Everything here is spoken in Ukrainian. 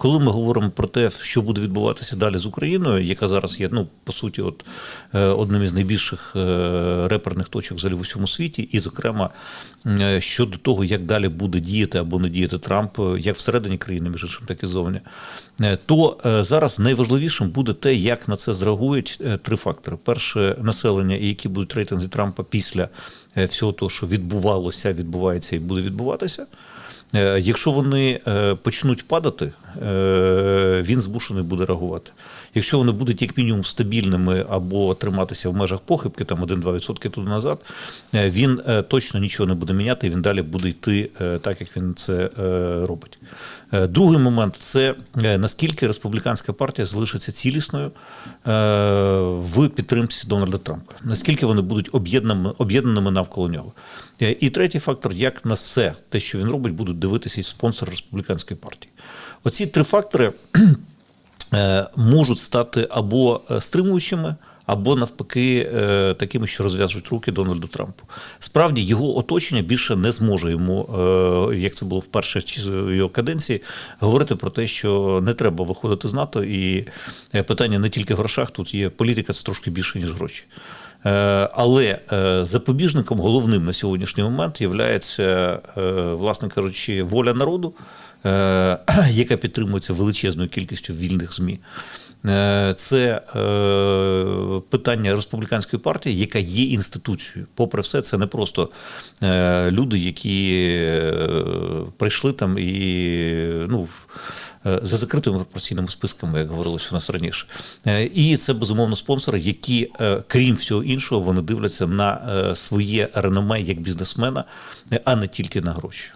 Коли ми говоримо про те, що буде відбуватися далі з Україною, яка зараз є, ну по суті, от е, одним із найбільших е, реперних точок взагалі в усьому світі, і зокрема е, щодо того, як далі буде діяти або не діяти Трамп, як всередині країни, між іншим, так і зовні, то зараз найважливішим буде те, як на це зреагують три фактори: перше населення, і які будуть рейтинги Трампа після всього того, що відбувалося, відбувається і буде відбуватися. Якщо вони почнуть падати, він змушений буде реагувати. Якщо вони будуть як мінімум стабільними або триматися в межах похибки, там 1-2% туди назад, е, він е, точно нічого не буде міняти, він далі буде йти е, так, як він це е, робить. Е, Другий момент це е, наскільки республіканська партія залишиться цілісною е, в підтримці Дональда Трампа, наскільки вони будуть об'єднаними, об'єднаними навколо нього. Е, І третій фактор, як на все те, що він робить, будуть дивитися і спонсори республіканської партії. Оці три фактори е, можуть стати або е, стримуючими, або навпаки е, такими, що розв'яжуть руки Дональду Трампу. Справді його оточення більше не зможе йому, як це було в першій його каденції, говорити про те, що не треба виходити з НАТО, і питання не тільки в грошах, тут є політика, це трошки більше ніж гроші. Але запобіжником головним на сьогоднішній момент є, власне кажучи, воля народу, яка підтримується величезною кількістю вільних ЗМІ. Е, Це е, питання республіканської партії, яка є інституцією. Попри все, це не просто е, люди, які е, прийшли там і ну. е, За закритими пропорційними списками, як говорилось у нас раніше, Е, і це безумовно спонсори, які, е, крім всього іншого, вони дивляться на е, своє реноме як бізнесмена, е, а не тільки на гроші.